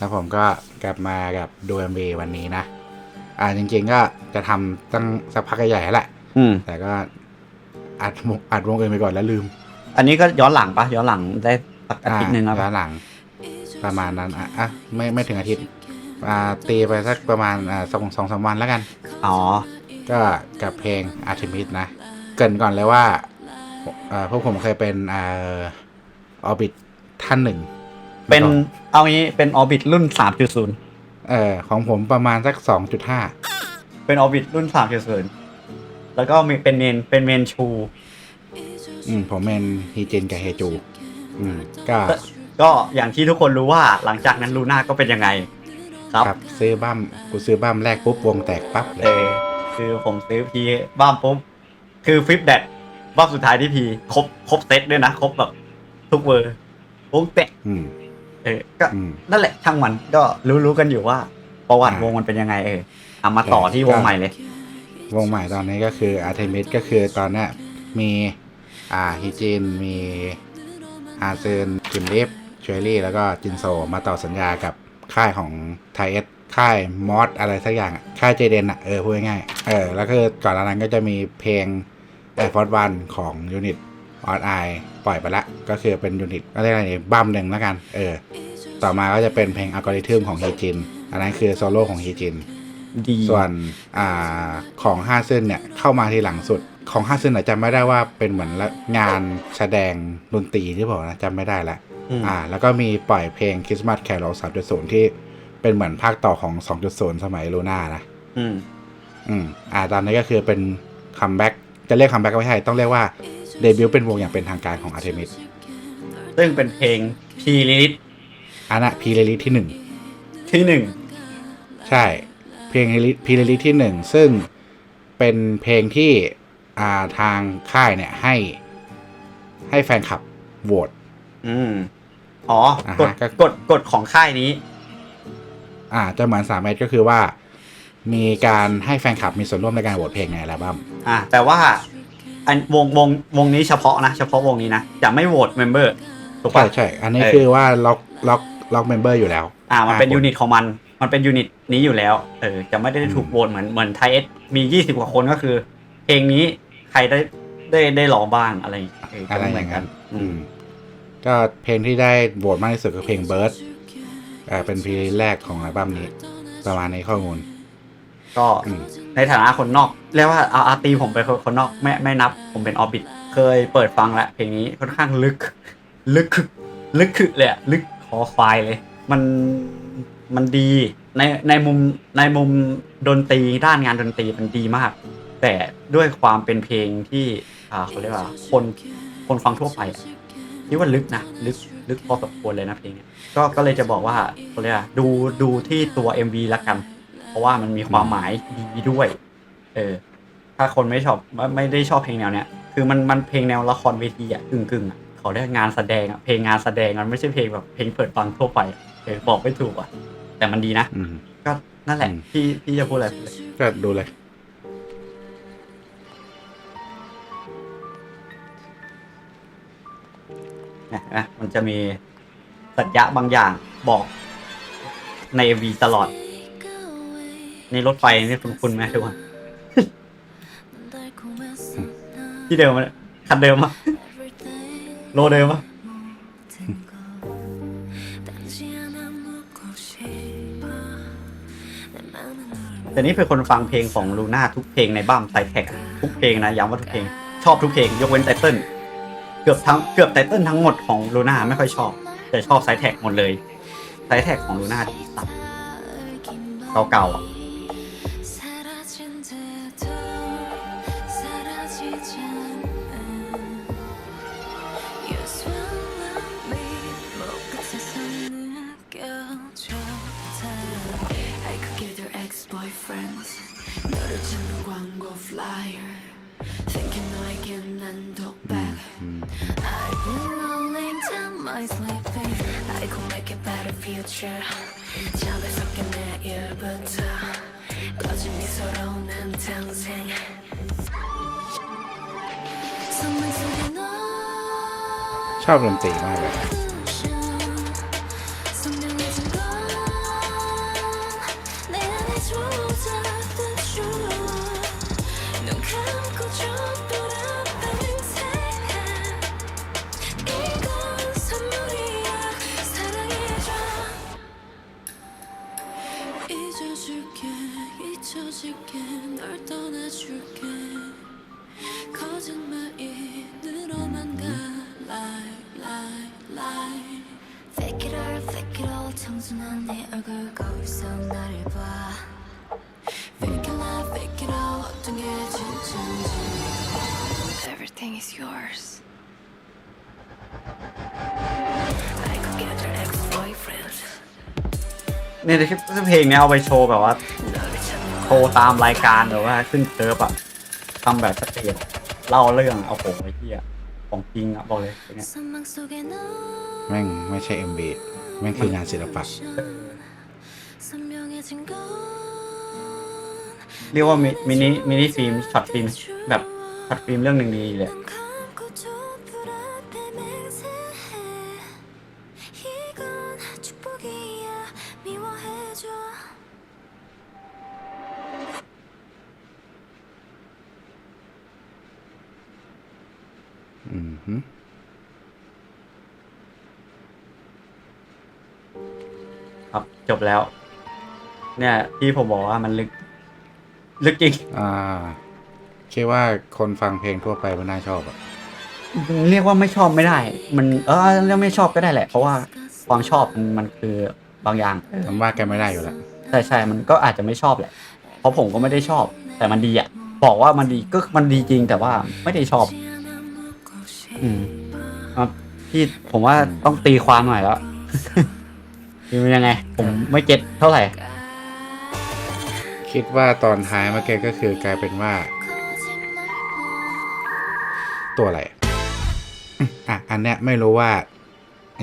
แล้วผมก็กลับมากับดู MV วันนี้นะ อ่าจริงๆก็จะทำตั้งสักพักใหญ่ๆแล้วแหละ อืมแต่ก็อัดวงอัดวงอื่นไปก่อนแล้วลืม อันนี้ก็ย้อนหลังปะย้อนหลังได้สักอาทิตย์หนึ่งแล้วย้อปะนหลัง ประมาณนั้นอะอะไม่ไม่ถึงอาทิตย์อ่าตีไปสักประมาณอ่าสองสองสามวันแล้วกัน อ๋อ ก็กับเพลง Artemis นะ เกรินก่อนเลยว่าเอ่อพวกผมเคยเป็นอ่าออบิทท่านหนึ่ง เป็นเอางี้เป็นออบิทรุ่น 3.0 เออของผมประมาณสักสองจุดห้าเป็นออบิทรุ่น 3.0 แล้วก็มีเป็นเมนเป็นเมนชู อืมผมเป็นฮีเจนกับเฮจู อืมก็ก็อย่างที่ทุกคนรู้ว่าหลังจากนั้นลูน่าก็เป็นยังไง ครับ ครับซื้อบั้มกูซื้อบั้มแรกปุ๊บวงแตกปั๊บเลเอย อคือผมซื้อพีบ้ามปุ๊บคือฟิปแดดบ้ามสุดท้ายที่พีครบครบเซตด้วยนะ ครบแบบทุกเวอร์วงแตกอืม เออก็อืม นั่นแหละช่างมันก็รู้รู้กันอยู่ว่า ประวัติอ่าวงมันเป็นยังไงเออเอามาต่อที่วงใหม่เลย วงใหม่ตอนนี้ก็คือ Artemis ก็คือตอนเนี้ยมีอ่าฮีจินมีอาเซนกิมลิฟเชอรี่แล้วก็จินโซมาต่อสัญญากับค่ายของไทเอสค่ายมอสอะไรสักอย่างอะค่ายเจเดนอะเออพูดง่ายๆเออแล้วก็ก่อนหน้านั้นก็จะมีเพลงไอฟอร์ดวันของยูนิต ออดไอปล่อยไปละ ก็คือเป็นยูนิตก็เรียกอะไรนี่บัมหนึ่งแล้วกัน เออ ต่อมาก็จะเป็นเพลงอัลกอริทึมของฮีจิน อันนั้นคือโซโล่ของฮีจินดีส่วนอ่าของห้าเส้นเนี่ยเข้ามาทีหลังสุด ของห้าเส้นอาจจะไม่ได้ว่าเป็นเหมือนละงานแสดงดนตรีที่บอกนะจำไม่ได้ละอืมอ่า แล้วก็มีปล่อยเพลงคริสต์มาสแครอล3.0ที่เป็นเหมือนภาคต่อของ2.0สมัยลูน่านะ อืม อืม อ่า ตอนนี้ก็คือเป็นคัมแบ็กจะเรียกคัมแบ็กก็ไม่ใช่ ต้องเรียกว่า เดบิวต์เป็นวงอย่างเป็นทางการของอาร์เทมิสซึ่งเป็นเพลงพีลิทอันน่ะพีเรลิที่หนึ่งที่หนึ่งใช่ เพลงพีเรลิที่หนึ่งซึ่งเป็นเพลงที่อ่าทางค่ายเนี่ยให้ให้แฟนคลับโหวตอืมอ๋ออ่าฮะกฎก็กฎกฎของค่ายนี้ อ่าจะเหมือนสามเมตรก็คือว่า มีการให้แฟนคลับมีส่วนร่วมในการโหวตเพลงในอัลบั้มอ่าแต่ว่า อันวงวงวงนี้เฉพาะนะเฉพาะวงนี้นะจะไม่โหวตเมมเบอร์ถูกใช่ปะ ใช่ อันนี้เออ คือว่าล็อกล็อกล็อกเมมเบอร์อยู่แล้วอ่ามันเป็นห้าคยูนิตของมัน มันเป็นยูนิตนี้อยู่แล้วเออจะไม่ได้ถูกโหวตเหมือนเหมือนไทเอสมียี่สิบกว่าคนก็คือเพลงนี้ใครได้ได้ได้ร้องบ้างอะไรอย่างเงี้ยเอออะไรก็อเหมืย่างกันั้นอือืมมก็เพลงที่ได้โหวตมากที่สุดคือเพลงเบิร์ดอ่าเป็นเพลงแรกของอัลบั้มนี้ ประมาณในข้อมูล ก็ในฐานะคนนอกเรียกว่าเอาอาตีผมเป็นคนนอกไม่ไม่นับ ผมเป็นออบิทเคยเปิดฟังแล้วเพลงนี้ค่อนข้างลึก ลึกลึกเลยอะลึกคอควายเลย มันมันดีในในมุมในมุมดนตรีด้านงานดนตรีมันดีมาก แต่ด้วยความเป็นเพลงที่อ่าเขาเรียกว่าคนคนฟังทั่วไปคิดว่าลึกนะลึกลึกพอสมควรเลยนะเพลงนี้ก็ก็เลยจะบอกว่าเขาเรียกว่าดูดูที่ตัว MV ละกัน เพราะว่ามันมีความหมายดีด้วย เออ ถ้าคนไม่ชอบไม่ไม่ได้ชอบเพลงแนวเนี้ยคือมันมันเพลงแนวละครเวทีอะกึ่งกึ่งอะเขาเรียกงานแสดงอะเพลงงานแสดงมันไม่ใช่เพลงแบบเพลงเปิดฟังทั่วไปเออบอกไม่ถูกอะ แต่มันดีนะก็นั่นแหละอืมที่ที่จะพูดอะไรพูดเลยก็ดูเลยนะนะมันจะมีสัญญาบางอย่างบอกใน MV ตลอด ในรถไฟนี่คุณคุณไหมทุกคนที่เดิมมันคันเดิมอะโลเดิมอะแต่นี่เป็นคนฟังเพลงของลูน่าทุกเพลงในบ้ามไซแท็กทุกเพลงนะย้ำว่าทุกเพลง ชอบทุกเพลง ยกเว้นไตเติ้ลเกือบทั้งเกือบไตเติ้ลทั้งหมดของลูน่าไม่ค่อยชอบ แต่ชอบไซแท็กหมดเลยไซแท็กของลูน่าดีสัตว์เก่าๆ 너를 찾는 광고 flyer Thinking 너에게 난 독백 I've been rolling down my sleeping I could make a better future 자배스럽게 내 일부터 꺼진 미소로 난 탄생 선물 속에 너 ชอบดนตรีมากเลย 잊혀질게 널 떠나줄게. 거짓말이 늘어만 가. Lie, lie, lie. Fake it all, fake it all. 청순한 네 얼굴 거울 나를 봐. Fake it all, fake it all. 어떤 게 진짜인지. Everything is yours. I could get your ex-boyfriend เนี่ยคลิปเพลงเนี้ยเอาไปโชว์แบบว่า โทรตามรายการหรือว่าขึ้นเซิร์ฟอะทำแบบสเตจเล่าเรื่องเอาโหไอ้เหี้ะของจริงอะบอกเลยแม่งไม่ใช่เอ็มบีแม่งคืองานศิลปะ เรียกว่ามิมินิมินิฟิล์มช็อตฟิล์มแบบช็อตฟิล์มเรื่องหนึ่งดีเลย บจบแล้ว เนี่ยที่ผมบอกว่ามันลึก ลึกจริง อ่าคิดว่าคนฟังเพลงทั่วไปมันน่าชอบอะเรียกว่าไม่ชอบไม่ได้ มันเออเรียกไม่ชอบก็ได้แหละ เพราะว่าความชอบมันมันคือบางอย่างเออมันว่ากันไม่ได้อยู่แล้วใช่ใช่มันก็อาจจะไม่ชอบแหละ เพราะผมก็ไม่ได้ชอบ แต่มันดีอะบอกว่ามันดีก็มันดีจริงแต่ว่าไม่ได้ชอบ อืมครับพี่ผมว่าต้องตีความหน่อยแล้วคือ มันยังไง ผมไม่เก็ตเท่าไหร่ คิดว่าตอนท้ายเมื่อกี้ก็คือกลายเป็นว่า ตัวอะไรอืมอะอันเนี้ยไม่รู้ว่า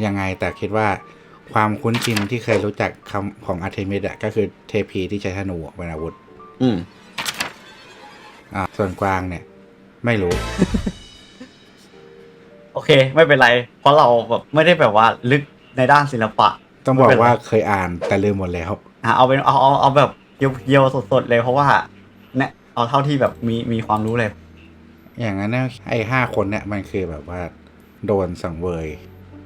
ยังไงแต่คิดว่าความคุ้นชินที่เคยรู้จักคำของอาร์เทมิดอะก็คือเทพีที่ใช้ธนูเป็นอาวุธ อืมอะส่วนกวางเนี่ย ไม่รู้ โอเค ไม่เป็นไร เพราะเราแบบไม่ได้แบบว่าลึกในด้านศิลปะ ต้องบอกไม่เป็นไรว่าเคยอ่านแต่ลืมหมดแล้วอะเอาเป็นเอาเอาเอาแบบเยียวๆสดๆเลยเพราะว่าเนี่ยเอาเท่าที่แบบมีมีความรู้เลย อย่างนั้นเนี่ยไอ้ห้าคนเนี่ยมันคือแบบว่า โดนสังเวย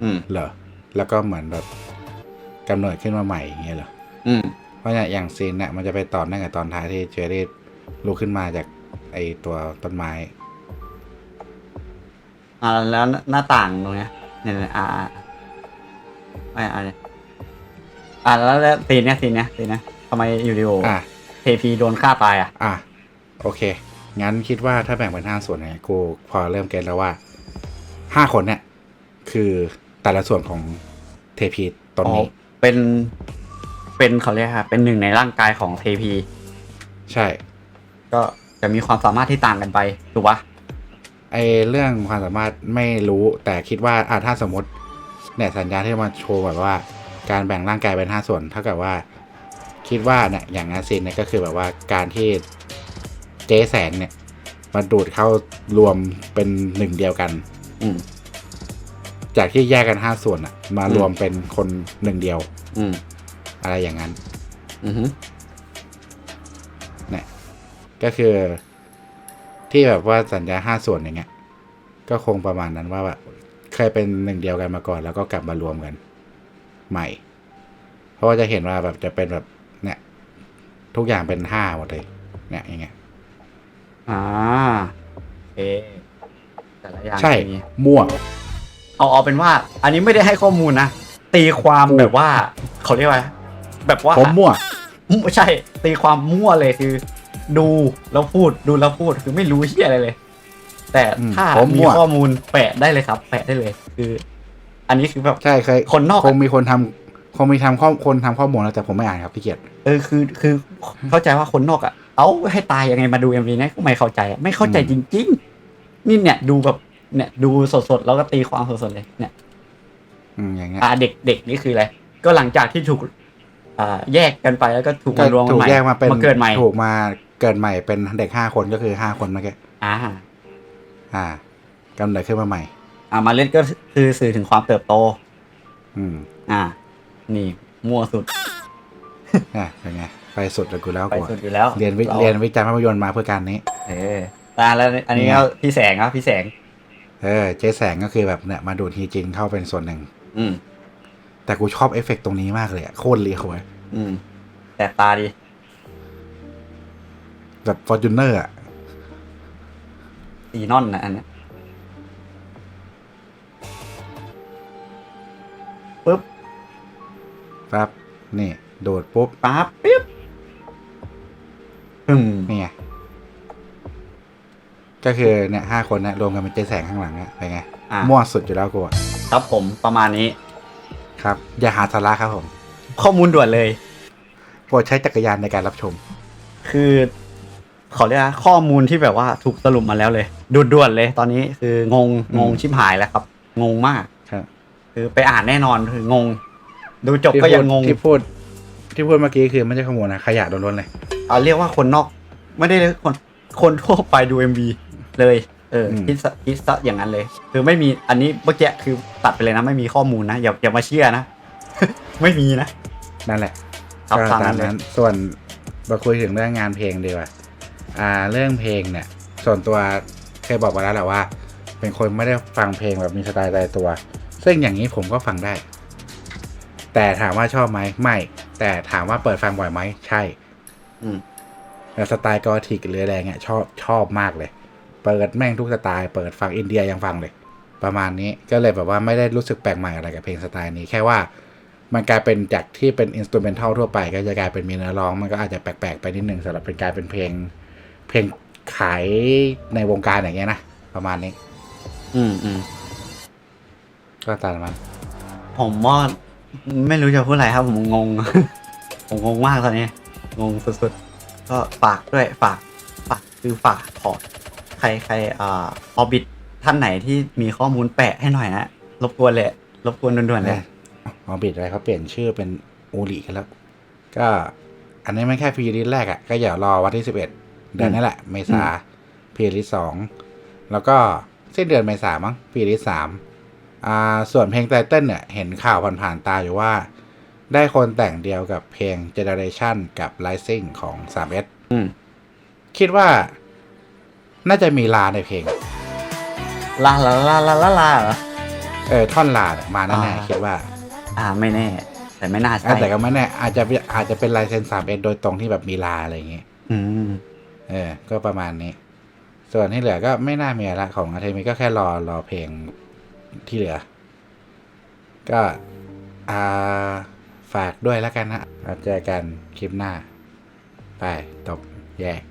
อืมเหรอ แล้วก็เหมือนแบบกำเนิดขึ้นมาใหม่อย่างเงี้ยเหรออืมเพราะเนี่ยอย่างซีนเนี่ยมันจะไปต่อเนื่องกับตอนท้ายที่เจอรี่ลุกขึ้นมาจากไอตัวต้นไม้ อ่าแล้วหน้าต่างตรงเนี้ยเนี่ยเนี่ยอ่าอ่าไม่อ่าเนี่ย อ่าแล้วแล้วซีนเนี้ยซีนเนี้ยซีนเนี้ยทำไมอยู่ดีโออะ เทพีโดนฆ่าตายอะ อะ โอเค งั้นคิดว่าถ้าแบ่งเป็นห้าส่วนเนี่ยกูพอเริ่มเก็ตแล้วว่าห้าคนเนี่ย คือแต่ละส่วนของเทพีตนอ๋อนี้ เป็นเป็นเขาเรียกครับเป็นหนึ่งในร่างกายของเทพี ใช่ ก็จะมีความสามารถที่ต่างกันไป ถูกปะไอเรื่องความสามารถไม่รู้แต่คิดว่าอะถ้าสมมติเนี่ยสัญญาที่มาโชว์แบบว่า การแบ่งร่างกายเป็นห้าส่วนเท่ากับว่าคิดว่าเนี่ยอย่างอาซินเนี่ยก็คือแบบว่าการที่เจ๊แสงเนี่ยมาดูดเข้ารวมเป็นหนึ่งเดียวกันอืมจากที่แยกกันห้าส่วนอะมารวมเป็นคนหนึ่งเดียวอืมอะไรอย่างนั้นอือฮึเนี่ยก็คือที่แบบว่าสัญญาห้าส่วนอย่างเงี้ย ก็คงประมาณนั้นว่าแบบเคยเป็นหนึ่งเดียวกันมาก่อน แล้วก็กลับมารวมกัน ใหม่ เพราะว่าจะเห็นว่าแบบจะเป็นแบบเนี่ย ทุกอย่างเป็นห้าหมดเลย เนี่ยอย่างเงี้ยอ่าโอเคแต่ละอย่างใช่มีมั่วเอาเอาเป็นว่า อันนี้ไม่ได้ให้ข้อมูลนะ ตีความแบบว่าเขาเรียกว่าแบบว่าผมมั่วไม่ใช่ ตีความมั่วเลยคือ ดูแล้วพูดดูแล้วพูดคือไม่รู้เฮียอะไรเลย แต่อืมถ้าผมมีมั่วข้อมูลแปะได้เลยครับ แปะได้เลย คือ อันนี้คือแบบใช่เคยคนนอกอะคงมีคนทำคงมีทำข้อคนทำข้อมูลแล้วแต่ผมไม่อ่านครับพี่เกียรติเออคือคือเข้าใจว่าคนนอกอะ เอาให้ตายยังไงมาดูเอ็มวีเนี่ยก็ไม่เข้าใจอะไม่เข้าใจจริง ๆ นี่เนี่ยดูแบบเนี่ยดูสดๆแล้วก็ตีความสดๆเลย เนี่ยอืมอย่างเงี้ยอ่าเด็กเด็กนี่คืออะไรก็หลังจากที่ถูกอ่าแยกกันไปแล้วก็ถูกก็มารวมกันถูกใหม่แยกมาเป็นมาเกิดใหม่ ถูกมาเกิดใหม่เป็นเด็กห้าคนก็คือห้าคนเมื่อกี้อ่า อ่ากำเนิดขึ้นมาใหม่ อ่ามาเล่นก็คือสื่อถึงความเติบโต อืมอ่า นี่มั่วสุดอะเป็นไงไปสุดเลยกูแล้วไปกูสุดอยู่แล้วเรียนวิาเรียนวิจารณ์ภาพยนตร์มาเพื่อการนี้ เอออ่าแล้วอันนี้เนี่ยก็พี่แสงครับพี่แสง เออ เจ๊แสงก็คือแบบเนี่ยมาดูดฮีจินเข้าเป็นส่วนหนึ่ง อืม แต่กูชอบเอฟเฟกต์ตรงนี้มากเลยอะโคตรเรียวเลยอืม แต่ตาดีแบบฟอร์จูเนอร์อะซีนอนนะอันเนี้ย ปั๊บนี่โดดปุ๊บปั๊บปิ๊บอืมนี่ไงก็คือเนี่ยห้าคนเนี่ยรวมกันเป็นเจแสงข้างหลังเนี่ยเป็นไงอะ มั่วสุดอยู่แล้วกูอะครับผมประมาณนี้ ครับ อย่าหาสาระครับผมข้อมูลด่วนเลย โปรดใช้จักรยานในการรับชม คือเขาเรียกว่าข้อมูลที่แบบว่าถูกสรุปมาแล้วเลยด่วนๆเลย ตอนนี้คืองงอืม งงชิบหายแล้วครับ งงมาก ครับ คือไปอ่านแน่นอนคืองง ดูจบก็ยังงงที่พูด ที่พูดเมื่อกี้คือไม่ใช่ข้อมูลนะขยะล้วนๆเลยเอาเรียกว่าคนนอก ไม่ได้คนคนทั่วไปดู MV เลย เอออืมคิดซะคิดซะอย่างนั้นเลย คือไม่มีอันนี้เมื่อกี้คือตัดไปเลยนะ ไม่มีข้อมูลนะอย่าอย่ามาเชื่อนะ ไม่มีนะ นั่นแหละครับก็ตามตานั้มนเลยนั้น ส่วนมาคุยถึงเรื่องงานเพลงดีกว่าอ่า เรื่องเพลงเนี่ย ส่วนตัวเคยบอกไปแล้วแหละว่า เป็นคนไม่ได้ฟังเพลงแบบมีสไตล์ตายตัว ซึ่งอย่างนี้ผมก็ฟังได้ แต่ถามว่าชอบไหมไม่ แต่ถามว่าเปิดฟังบ่อยไหมใช่อืมแต่สไตล์กอธิกหรืออะไรเงี้ยชอบชอบมากเลย เปิดแม่งทุกสไตล์เปิดฟังอินเดียยังฟังเลย ประมาณนี้ก็เลยแบบว่าไม่ได้รู้สึกแปลกใหม่อะไรกับเพลงสไตล์นี้แค่ว่ามันกลายเป็นจากที่เป็นอินสตูเมนทัลทั่วไป ก็จะกลายเป็นมีเนื้อร้องมันก็อาจจะแปลกๆไปนิดนึงสำหรับเป็นกลายเป็นเพลง เพลงขายในวงการอย่างเงี้ยนะประมาณนี้ อืมอืมก็ตามมันผมว่า ไม่รู้จะพูดอะไรครับผมงง ผมงงมากตอนนี้ งงสุดๆ ก็ฝากด้วยฝากฝากคือฝากขอใครใครอ่าออบิทท่านไหนที่มีข้อมูลแปะให้หน่อยนะรบกวนเลยรบกวนด่วนๆเลยอ๋อบิดอะไรเขาเปลี่ยนชื่อเป็นอูริกันแล้ว ก็อันนี้มันแค่พีริสแรกอะ่ะ ก็อย่ารอวันที่สิบเอ็ดเดือนนี้แหละ เมษาพีริสสองแล้วก็สิ้นเดือนเมษามั้งพีริสสามอ่า ส่วนเพลงไตเติ้ลเนี่ยเห็นข่าวผ่านๆตาอยู่ว่า ได้คนแต่งเดียวกับเพลง Generation กับ Rising ของ 3S อืมคิดว่าน่าจะมีลาในเพลง ลาลาลาลาลาลาเหรอเออท่อนลาเนี่ยมาแน่อ่าๆคิดว่า อ่าไม่แน่ แต่ไม่น่าอะใช่แต่ก็ไม่แน่อาจจะอาจจะเป็นลายเซ็น 3S โดยตรงที่แบบมีลาอะไรอย่างเงี้ยอืมเออ ก็ประมาณนี้ ส่วนที่เหลือก็ไม่น่ามีอะไรละของอาเทมิก็แค่รอรอเพลง ที่เหลือ ก็อ่าฝากด้วยแล้วกันนะเราเจอกันคลิปหน้า ไปตบแยก